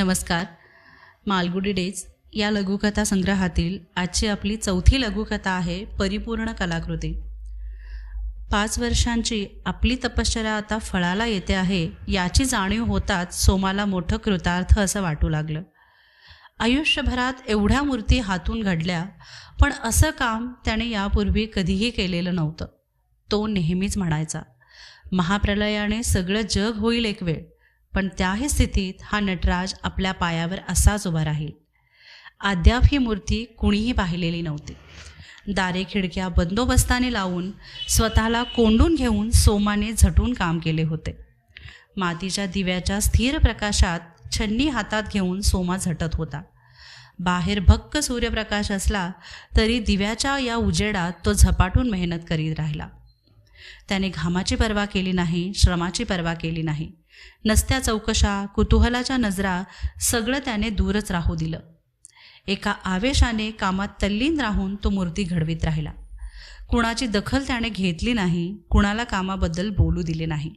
नमस्कार. मालगुडी डेज या लघुकथा संग्रहातील आजची आपली चौथी लघुकथा आहे परिपूर्ण कलाकृती. पाच वर्षांची आपली तपश्चर्या आता फळाला येते आहे याची जाणीव होताच सोमाला मोठं कृतार्थ असं वाटू लागलं. आयुष्यभरात एवढ्या मूर्ती हातून घडल्या पण असं काम त्याने यापूर्वी कधीही केलेलं नव्हतं. तो नेहमीच म्हणायचा महाप्रलयाने सगळं जग होईल एक वेळ पण त्याही स्थितीत हा नटराज आपल्या पायावर असाच उभा राहील. अद्याप ही मूर्ती कुणीही पाहिलेली नव्हती. दारे खिडक्या बंदोबस्ताने लावून स्वतःला कोंडून घेऊन सोमाने झटून काम केले होते. मातीच्या दिव्याच्या स्थिर प्रकाशात छन्नी हातात घेऊन सोमा झटत होता. बाहेर भक्क सूर्यप्रकाश असला तरी दिव्याच्या या उजेडात तो झपाटून मेहनत करीत राहिला. त्याने घामाची पर्वा केली नाही श्रमाची पर्वा केली नाही. नसत्या चौकशा कुतूहलाच्या नजरा सगळं त्याने दूरच राहू दिलं. एका आवेशाने कामात तल्लीन राहून तो मूर्ती घडवीत राहिला. कुणाची दखल त्याने घेतली नाही कुणाला कामाबद्दल बोलू दिले नाही.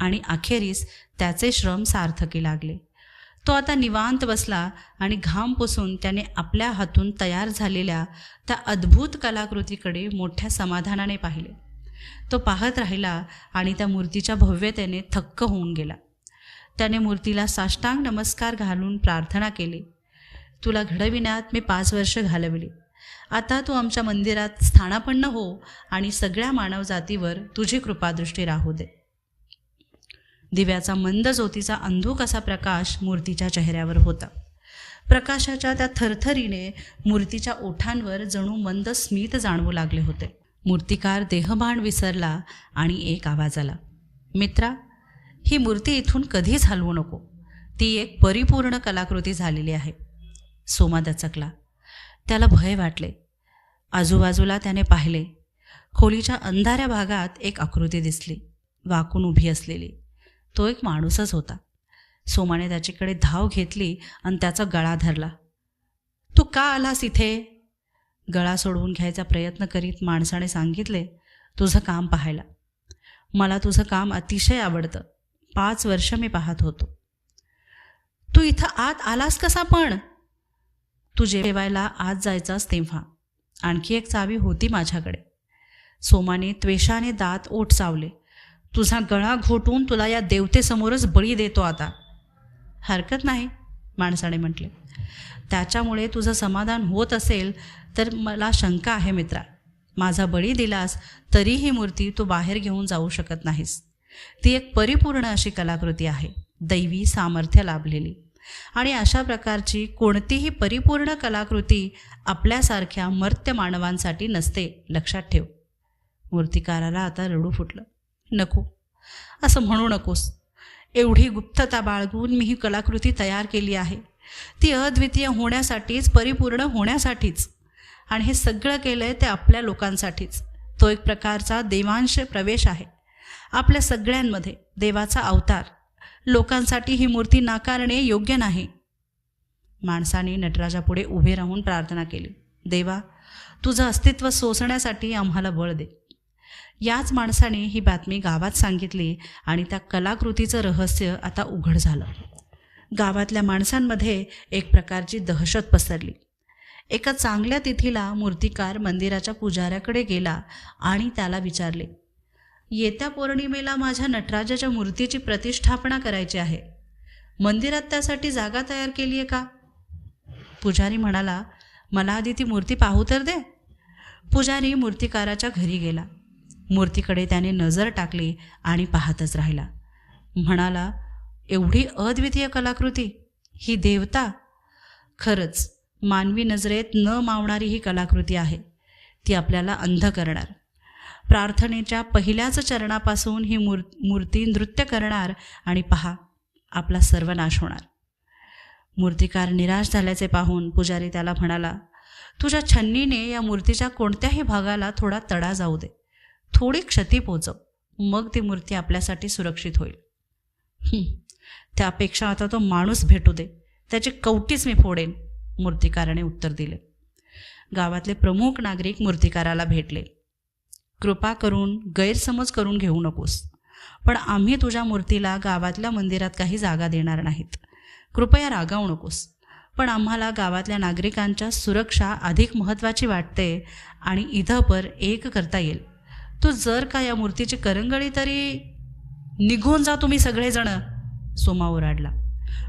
आणि अखेरीस त्याचे श्रम सार्थकी लागले. तो आता निवांत बसला आणि घाम पुसून त्याने आपल्या हातून तयार झालेल्या त्या अद्भुत कलाकृतीकडे मोठ्या समाधानाने पाहिले. तो पाहत राहिला आणि त्या मूर्तीच्या भव्यतेने थक्क होऊन गेला. त्याने मूर्तीला साष्टांग नमस्कार घालून प्रार्थना केली. तुला घडविण्यात मी पाच वर्ष घालवली. आता तू आमच्या मंदिरात स्थानापन्न हो आणि सगळ्या मानवजातीवर तुझी कृपादृष्टी राहू दे. दिव्याचा मंद ज्योतीचा अंधूक असा प्रकाश मूर्तीच्या चेहऱ्यावर होता. प्रकाशाच्या त्या थरथरीने मूर्तीच्या ओठांवर जणू मंद स्मित जाणवू लागले होते. मूर्तिकार देहभान विसरला आणि एक आवाज आला मित्रा ही मूर्ती इथून कधीच हलवू नको. ती एक परिपूर्ण कलाकृती झालेली आहे. सोमा दचकला. त्याला भय वाटले. आजूबाजूला त्याने पाहिले. खोलीच्या अंधाऱ्या भागात एक आकृती दिसली वाकून उभी असलेली. तो एक माणूसच होता. सोमाने त्याच्याकडे धाव घेतली आणि त्याचा गळा धरला. तू का आलास इथे? गळा सोडवून घ्यायचा प्रयत्न करीत माणसाने सांगितले तुझं काम पाहायला. मला तुझं काम अतिशय आवडतं. पाच वर्ष मी पाहत होतो. तू इथं आत आलास कसा पण? तू जेवायला आत जायचास तेव्हा. आणखी एक चावी होती माझ्याकडे. सोमाने त्वेषाने दात ओठ चावले तुझा गळा घोटून तुला या देवतेसमोरच बळी देतो आता. हरकत नाही माणसाने म्हटले. त्याच्यामुळे तुझं समाधान होत असेल तर मला शंका आहे मित्रा. माझा बळी दिलास तरी ही मूर्ती तू बाहेर घेऊन जाऊ शकत नाहीस. ती एक परिपूर्ण अशी कलाकृती आहे. दैवी सामर्थ्य लाभलेली. आणि अशा प्रकारची कोणतीही परिपूर्ण कलाकृती आपल्यासारख्या मर्त्य मानवांसाठी नसते लक्षात ठेव. मूर्तिकाराला आता रडू फुटलं. नको. असं म्हणू नकोस. एवढी गुप्तता बाळगून मी ही कलाकृती तयार केली आहे. ती अद्वितीय होण्यासाठीच परिपूर्ण होण्यासाठीच. आणि हे सगळं केलं आहे ते आपल्या लोकांसाठीच. तो एक प्रकारचा देवांश प्रवेश आहे. आपल्या सगळ्यांमध्ये देवाचा अवतार. लोकांसाठी ही मूर्ती नाकारणे योग्य नाही. माणसाने नटराजापुढे उभे राहून प्रार्थना केली. देवा तुझं अस्तित्व सोसण्यासाठी आम्हाला बळ दे. याच माणसाने ही बातमी गावात सांगितली आणि त्या कलाकृतीचं रहस्य आता उघड झालं. गावातल्या माणसांमध्ये एक प्रकारची दहशत पसरली. एका चांगल्या तिथीला मूर्तिकार मंदिराच्या पुजाऱ्याकडे गेला आणि त्याला विचारले येत्या पौर्णिमेला माझ्या नटराजाच्या मूर्तीची प्रतिष्ठापना करायची आहे. मंदिरात त्यासाठी जागा तयार केली आहे का? पुजारी म्हणाला मला आधी ती मूर्ती पाहू तर दे. पुजारी मूर्तिकाराच्या घरी गेला. मूर्तीकडे त्याने नजर टाकली आणि पाहतच राहिला. म्हणाला एवढी अद्वितीय कलाकृती ही देवता. खरंच मानवी नजरेत न मावणारी ही कलाकृती आहे. ती आपल्याला अंध करणार. प्रार्थनेच्या पहिल्याच चरणापासून ही मूर् मूर्ती नृत्य करणार आणि पहा आपला सर्वनाश होणार. मूर्तिकार निराश झाल्याचे पाहून पुजारी त्याला म्हणाला तुझ्या छन्नीने या मूर्तीच्या कोणत्याही भागाला थोडा तडा जाऊ दे. थोडी क्षती पोचव. मग ती मूर्ती आपल्यासाठी सुरक्षित होईल. त्यापेक्षा आता तो माणूस भेटू दे. त्याची कवटीच मी फोडेन. मूर्तिकाराने उत्तर दिले. गावातले प्रमुख नागरिक मूर्तिकाराला भेटले. कृपा करून गैरसमज करून घेऊ नकोस. पण आम्ही तुझ्या मूर्तीला गावातल्या मंदिरात काही जागा देणार नाहीत. कृपया रागावू नकोस. पण आम्हाला गावातल्या नागरिकांच्या सुरक्षा अधिक महत्त्वाची वाटते आणि इथंपर एक करता येईल. तू जर का या मूर्तीची करंगळी तरी निघून जा तुम्ही सगळेजण सोमा ओरडला.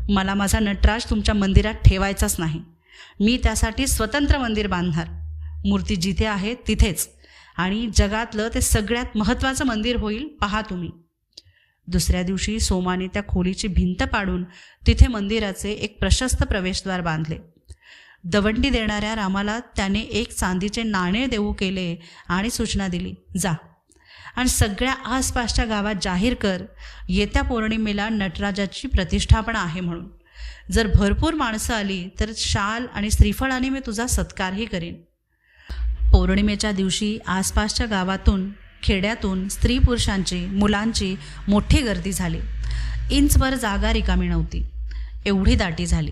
मला माझा नटराज तुमच्या मंदिरात ठेवायचाच नाही. मी त्यासाठी स्वतंत्र मंदिर बांधणार. मूर्ती जिथे आहे तिथेच. आणि जगातलं ते सगळ्यात महत्त्वाचं मंदिर होईल पहा तुम्ही. दुसऱ्या दिवशी सोमाने त्या खोलीची भिंत पाडून तिथे मंदिराचे एक प्रशस्त प्रवेशद्वार बांधले. दवंडी देणाऱ्या रामाला त्याने एक चांदीचे नाणे देऊ केले आणि सूचना दिली जा. आणि सगळ्या आसपासच्या गावात जाहीर कर येत्या पौर्णिमेला नटराजाची प्रतिष्ठापना आहे म्हणून. जर भरपूर माणसं आली तर शाल आणि श्रीफळाने मी तुझा सत्कारही करेन. पौर्णिमेच्या दिवशी आसपासच्या गावातून खेड्यातून स्त्री पुरुषांची मुलांची मोठी गर्दी झाली. इंचभर जागा रिकामी नव्हती. एवढी दाटी झाली.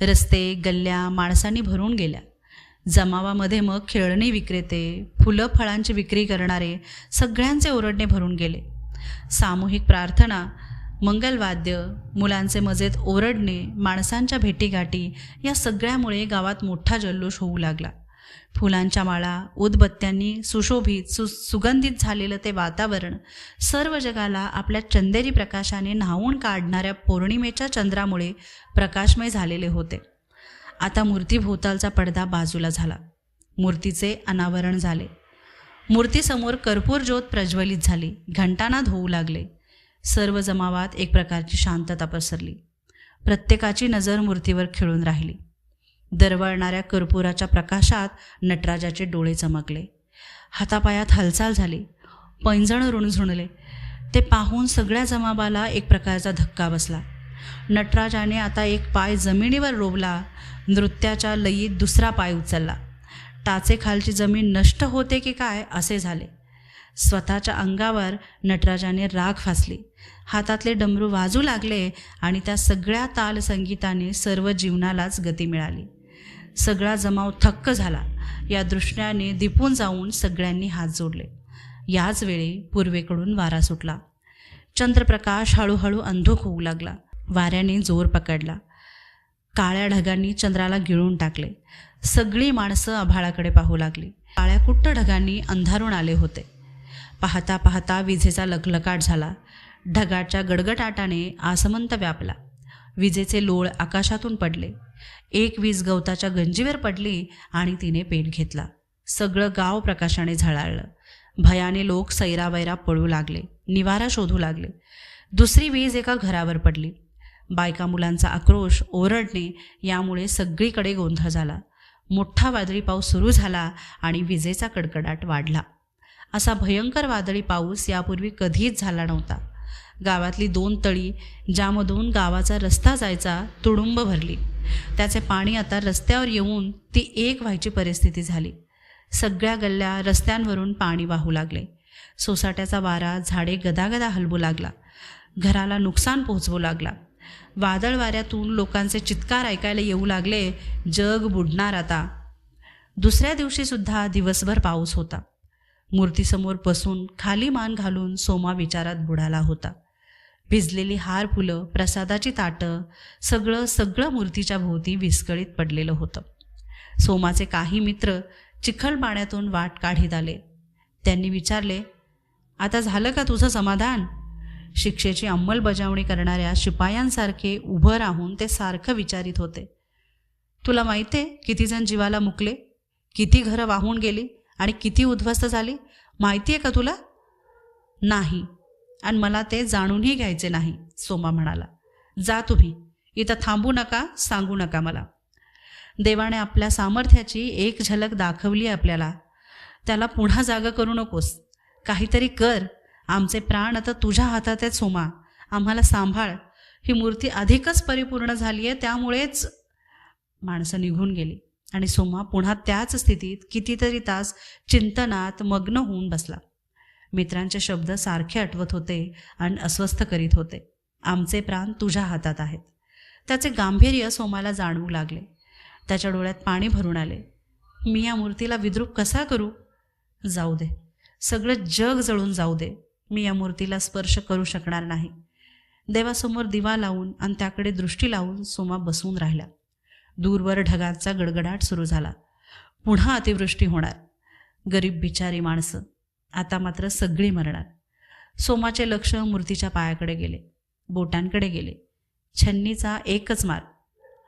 रस्ते गल्ल्या माणसांनी भरून गेल्या. जमावामध्ये मग खेळणी विक्रेते फुलं फळांची विक्री करणारे सगळ्यांचे ओरडणे भरून गेले. सामूहिक प्रार्थना मंगलवाद्य मुलांचे मजेत ओरडणे माणसांच्या भेटीगाठी या सगळ्यामुळे गावात मोठा जल्लोष होऊ लागला. फुलांच्या माळा उदबत्त्यांनी सुशोभित सु सुगंधित झालेलं ते वातावरण सर्व जगाला आपल्या चंदेरी प्रकाशाने न्हावून काढणाऱ्या पौर्णिमेच्या चंद्रामुळे प्रकाशमय झालेले होते. आता मूर्तीभोवतालचा पडदा बाजूला झाला. मूर्तीचे अनावरण झाले. मूर्तीसमोर कर्पूर ज्योत प्रज्वलित झाली. घंटानाद होऊ लागले. सर्व जमावात एक प्रकारची शांतता पसरली. प्रत्येकाची नजर मूर्तीवर खिळून राहिली. दरवळणाऱ्या कर्पुराच्या प्रकाशात नटराजाचे डोळे चमकले. हातापायात हालचाल झाली. पैंजण रुणझुणले ते पाहून सगळ्या जमाबाला एक प्रकारचा धक्का बसला. नटराजाने आता एक पाय जमिनीवर रोवला. नृत्याच्या लयीत दुसरा पाय उचलला. टाचेखालची जमीन नष्ट होते की काय असे झाले. स्वतःच्या अंगावर नटराजाने राग फासली. हातातले डमरू वाजू लागले आणि त्या सगळ्या ताल संगीताने सर्व जीवनालाच गती मिळाली. सगळा जमाव थक्क झाला. या दृष्ट्याने दिपून जाऊन सगळ्यांनी हात जोडले. याच वेळी पूर्वेकडून वारा सुटला. चंद्रप्रकाश हळूहळू अंधुक होऊ लागला. वाऱ्याने जोर पकडला. काळ्या ढगांनी चंद्राला गिळून टाकले. सगळी माणसं आभाळाकडे पाहू लागली. काळ्या कुट्ट ढगांनी अंधारून आले होते. पाहता पाहता विजेचा लकलकाट झाला. ढगाच्या गडगडाटाने आसमंत व्यापला. विजेचे लोळ आकाशातून पडले. एक वीज गवताच्या गंजीवर पडली आणि तिने पेट घेतला. सगळं गाव प्रकाशाने झळाळलं. भयाने लोक सैरावैरा पळू लागले. निवारा शोधू लागले. दुसरी वीज एका घरावर पडली. बायका मुलांचा आक्रोश ओरडणे यामुळे सगळीकडे गोंधळ झाला. मोठा वादळी पाऊस सुरू झाला आणि विजेचा कडकडाट वाढला. असा भयंकर वादळी पाऊस यापूर्वी कधीच झाला नव्हता. गावातली दोन तळी ज्यामधून गावाचा रस्ता जायचा तुडुंब भरली. त्याचे पाणी आता रस्त्यावर येऊन ती एक व्हायची परिस्थिती झाली. सगळ्या गल्ल्या रस्त्यांवरून पाणी वाहू लागले. सोसाट्याचा वारा झाडे गदागदा हलवू लागला. घराला नुकसान पोहोचवू लागला. वादळ वाऱ्यातून लोकांचे चित्कार ऐकायला येऊ लागले जग बुडणार आता. दुसऱ्या दिवशीसुद्धा दिवसभर पाऊस होता. मूर्तीसमोर बसून खाली मान घालून सोमा विचारात बुडाला होता. भिजलेली हार फुलं प्रसादाची ताटं सगळं सगळं मूर्तीच्या भोवती विस्कळीत पडलेलं होतं. सोमाचे काही मित्र चिखल पाण्यातून वाट काढीत आले. त्यांनी विचारले आता झालं का तुझं समाधान? शिक्षेची अंमलबजावणी करणाऱ्या शिपायांसारखे उभं राहून ते सारखं विचारित होते. तुला माहिती आहे किती जण जीवाला मुकले? किती घरं वाहून गेली? आणि किती उद्ध्वस्त झाली? माहिती आहे का तुला? नाही. आणि मला ते जाणूनही घ्यायचे नाही सोमा म्हणाला. जा तुम्ही. इथं थांबू नका सांगू नका मला. देवाने आपल्या सामर्थ्याची एक झलक दाखवली आपल्याला. त्याला पुन्हा जागा करू नकोस. काहीतरी कर. आमचे प्राण आता तुझ्या हातात आहेत सोमा. आम्हाला सांभाळ. ही मूर्ती अधिकच परिपूर्ण झाली आहे त्यामुळेच माणसं निघून गेली. आणि सोमा पुन्हा त्याच स्थितीत कितीतरी तास चिंतनात मग्न होऊन बसला. मित्रांचे शब्द सारखे आठवत होते आणि अस्वस्थ करीत होते. आमचे प्राण तुझ्या हातात आहेत. त्याचे गांभीर्य सोमाला जाणवू लागले. त्याच्या डोळ्यात पाणी भरून आले. मी या मूर्तीला विद्रूप कसा करू? जाऊ दे. सगळं जग जळून जाऊ दे. मी या मूर्तीला स्पर्श करू शकणार नाही. देवासमोर दिवा लावून आणि त्याकडे दृष्टी लावून सोमा बसून राहिला. दूरवर ढगांचा गडगडाट सुरू झाला. पुन्हा अतिवृष्टी होणार. गरीब बिचारी माणसं. आता मात्र सगळी मरणार. सोमाचे लक्ष मूर्तीच्या पायाकडे गेले. बोटांकडे गेले. छन्नीचा एकच मार.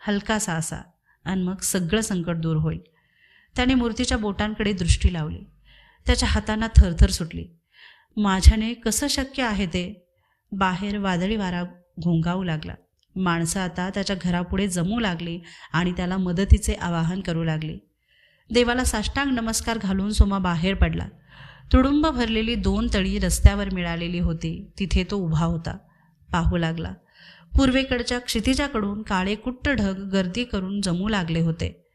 हलकासा असा आणि मग सगळं संकट दूर होईल. त्याने मूर्तीच्या बोटांकडे दृष्टी लावली. त्याच्या हातांना थरथर सुटली. माझ्याने कसं शक्य आहे ते? बाहेर वादळी वारा घोंगावू लागला. माणसं आता त्याच्या घरापुढे जमू लागली आणि त्याला मदतीचे आवाहन करू लागली. देवाला साष्टांग नमस्कार घालून सोमा बाहेर पडला. तुडुंब भरलेली दोन तळी रस्त्यावर मिळालेली होती. तिथे तो उभा होता. पाहू लागला. पूर्वेकडच्या क्षितिजाकडून काळे कुट्ट ढग गर्दी करून जमू लागले होते.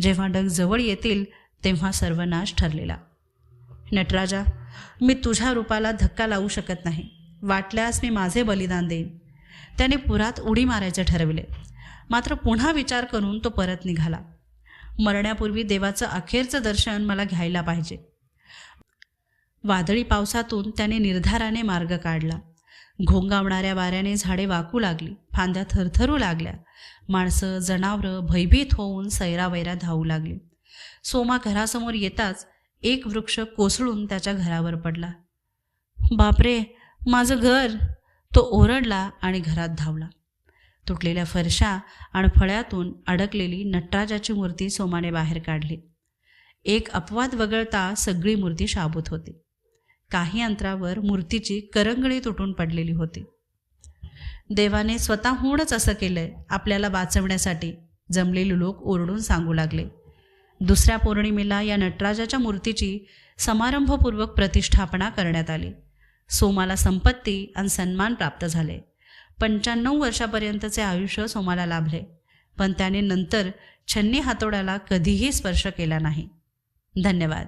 जेव्हा ढग जवळ येतील तेव्हा सर्वनाश ठरलेला. नटराजा मी तुझ्या रूपाला धक्का लावू शकत नाही. वाटल्यास मी माझे बलिदान देईन. त्याने पुरात उडी मारायचे ठरविले. मात्र पुन्हा विचार करून तो परत निघाला. मरण्यापूर्वी देवाचं अखेरचं दर्शन मला घ्यायला पाहिजे. वादळी पावसातून त्याने निर्धाराने मार्ग काढला. घोंगावणाऱ्या वाऱ्याने झाडे वाकू लागली. फांद्या थरथरू लागल्या. माणसं जनावरं भयभीत होऊन सैरावैरा धावू लागली. सोमा घरासमोर येताच एक वृक्ष कोसळून त्याच्या घरावर पडला. बापरे! माझं घर! तो ओरडला आणि घरात धावला. तुटलेल्या फरशा आणि फळ्यातून अडकलेली नटराजाची मूर्ती सोमाने बाहेर काढली. एक अपवाद वगळता सगळी मूर्ती शाबूत होती. काही अंतरावर मूर्तीची करंगळी तुटून पडलेली होती. देवाने स्वतःहूनच असं केलंय आपल्याला वाचवण्यासाठी जमलेले लोक ओरडून सांगू लागले. दुसऱ्या पौर्णिमेला या नटराजाच्या मूर्तीची समारंभपूर्वक प्रतिष्ठापना करण्यात आली. सोमाला संपत्ती आणि सन्मान प्राप्त झाले. पंच्याण्णव वर्षापर्यंतचे आयुष्य सोमाला लाभले पण त्याने नंतर छन्नी हातोड्याला कधीही स्पर्श केला नाही. धन्यवाद.